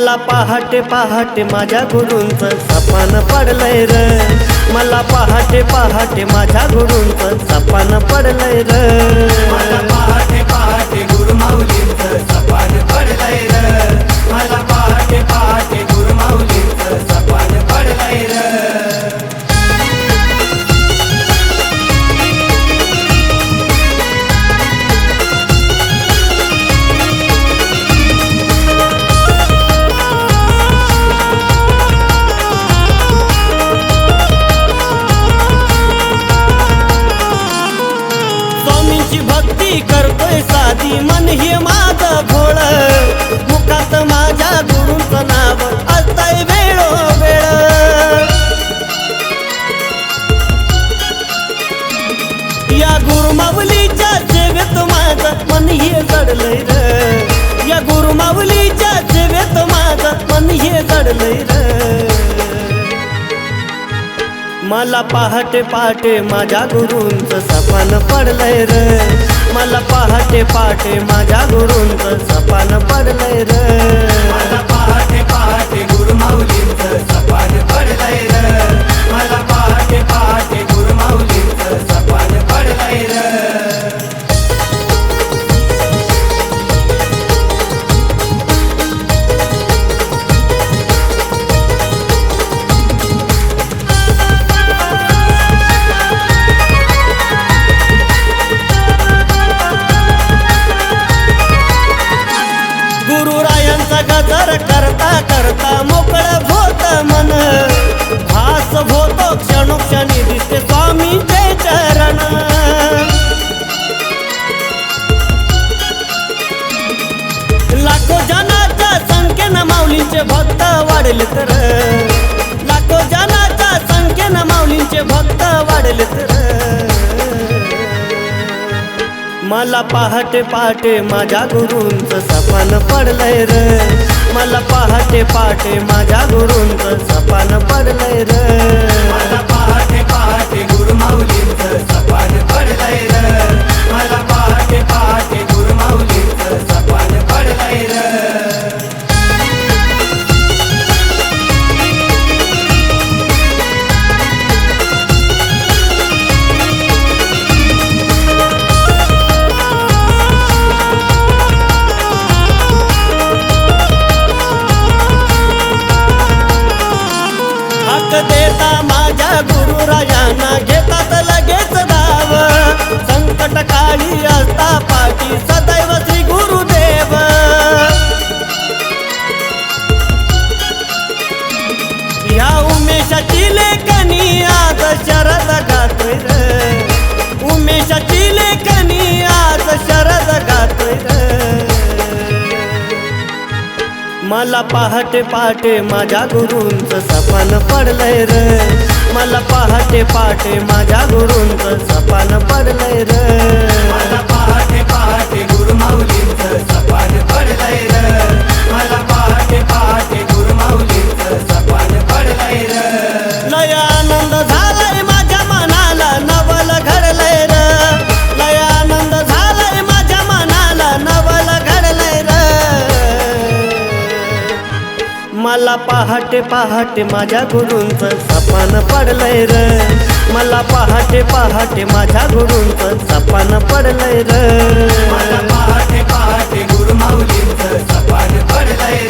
मला पहाटे पहाटे माझ्या गुरुंच सपान पडलंय र. मला पहाटे पहाटे माझ्या गुरुंच सपान पडलंय र. स्वामींची भक्ती करतोय साधी. मन हे माझं भोळ मुखात माझ्या गुरूंचं नाव असतंय वेळो वेळ या गुरुमाऊलीच्या सेवेत माझं मन हे जडलंय र. या गुरुमाऊलीच्या सेवेत माझं मन हे जडलंय मला पहाटे पहाटे माझ्या गुरूंच सपान पडलंय र. मला पहाटे पहाटे माझ्या गुरूंच सपान पडलंय र. करता मोकळ भोत मन. भास होतो क्षणोक्षणी दिसते स्वामींचे चरण. लाखो जनाच्या संख्येनं माऊलींचे भक्त वाढले तर. लाखो जनाच्या संख्येनं माऊलींचे भक्त वाढले तर. मला पहाटे पहाटे माझ्या गुरूंच सपान पडलंय र. मला पहाटे पहाटे माझ्या गुरूंच सपान पडलंय र. माझ्या घेतात लगेच धाव संकट काळी असता पाठी सदैव श्री गुरुदेव. या उमेशाची लेखनी आज शरद गातोय रे. उमेशाची लेखनी आज शरद गातोय रे. मला पहाटे पहाटे माझ्या गुरूंच सपन पडलंय र. मला पहाटे पहाटे माझ्या गुरूंचं सपान पडलंय र. मला पहाटे पहाटे माझ्या गुरूंचं सपान पडलंय र. मला पहाटे पहाटे माझ्या गुरूंचं सपान पडलंय र. मला पहाटे पहाटे गुरुमाऊलींच सपान पडलंय